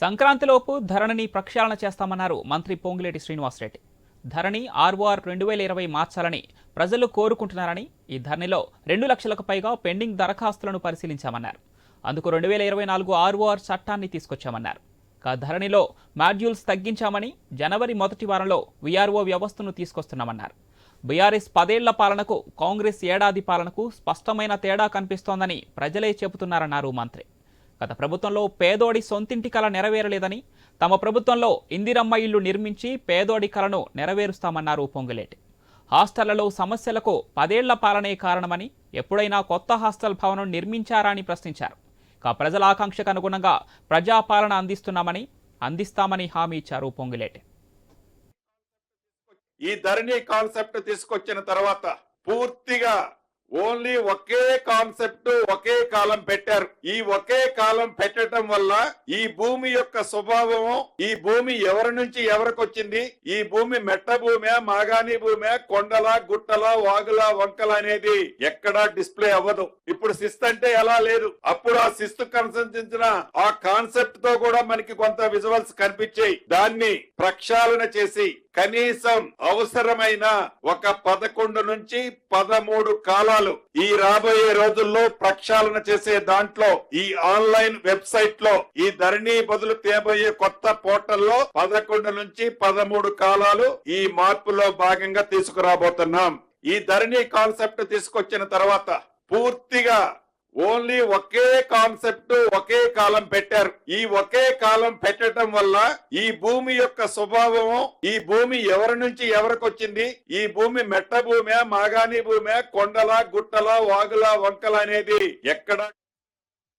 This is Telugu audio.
సంక్రాంతిలోపు ధరణిని ప్రక్షాళన చేస్తామన్నారు మంత్రి పొంగిలేటి శ్రీనివాసరెడ్డి. ధరణి ఆర్ఓఆర్ రెండు వేల ఇరవై మార్చాలని ప్రజలు కోరుకుంటున్నారని ఈ ధరణిలో రెండు లక్షలకు పైగా పెండింగ్ దరఖాస్తులను పరిశీలించామన్నారు. అందుకు రెండు వేల ఇరవై నాలుగు ఆర్ఓఆర్ చట్టాన్ని తీసుకొచ్చామన్నారు. కా ధరణిలో మాడ్యూల్స్ తగ్గించామని జనవరి మొదటి వారంలో విఆర్ఓ వ్యవస్థను తీసుకొస్తున్నామన్నారు. బీఆర్ఎస్ పదేళ్ళ పాలనకు కాంగ్రెస్ ఏడాది పాలనకు స్పష్టమైన తేడా కనిపిస్తోందని ప్రజలే చెబుతున్నారన్నారు మంత్రి. గత ప్రభుత్వంలో పేదోడి సొంతింటి కళ నెరవేరలేదని తమ ప్రభుత్వంలో ఇందిరమ్మ ఇల్లు నిర్మించి పేదోడి కళను నెరవేరుస్తామన్నారు పొంగులేటి. హాస్టళ్ళలో సమస్యలకు పదేళ్ళ పాలనే కారణమని ఎప్పుడైనా కొత్త హాస్టల్ భవనం నిర్మించారా అని ప్రశ్నించారు. ఇక ప్రజల ఆకాంక్షకు అనుగుణంగా ప్రజాపాలన అందిస్తున్నామని అందిస్తామని హామీ ఇచ్చారు పొంగులేటి. ఈ ధరణి కాన్సెప్ట్ తీసుకొచ్చిన తర్వాత పూర్తిగా ఓన్లీ ఒకే కాన్సెప్ట్ ఒకే కాలం పెట్టారు. ఈ ఒకే కాలం పెట్టడం వల్ల ఈ భూమి యొక్క స్వభావం ఈ భూమి ఎవరి నుంచి ఎవరికి వచ్చింది? ఈ భూమి మెట్ట భూమే మాగాని భూమే కొండల గుట్టల వాగుల వంకల అనేది ఎక్కడా డిస్ప్లే అవ్వదు. ఇప్పుడు శిస్తు అంటే ఎలా లేదు. అప్పుడు ఆ శిస్తు కన్సంచిన ఆ కాన్సెప్ట్తో కూడా మనకి కొంత విజువల్స్ కనిపించాయి. దాన్ని ప్రక్షాళన చేసి కనీసం అవసరమైన ఒక పదకొండు నుంచి పదమూడు కాలాలు ఈ రాబోయే రోజుల్లో ప్రక్షాళన చేసే దాంట్లో ఈ ఆన్లైన్ వెబ్సైట్లో ఈ ధరణి బదులు తేబోయే కొత్త పోర్టల్లో పదకొండు నుంచి పదమూడు కాలాలు ఈ మార్పులో భాగంగా తీసుకురాబోతున్నాం. ఈ ధరణి కాన్సెప్ట్ తీసుకొచ్చిన తర్వాత పూర్తిగా ఓన్లీ ఒకే కాన్సెప్ట్ ఒకే కాలం పెట్టారు. ఈ ఒకే కాలం పెట్టడం వల్ల ఈ భూమి యొక్క స్వభావము ఈ భూమి ఎవరి నుంచి ఎవరికి వచ్చింది? ఈ భూమి మెట్ట భూమే మాగాణి భూమే కొండల గుట్టల వాగుల వంకల అనేది ఎక్కడ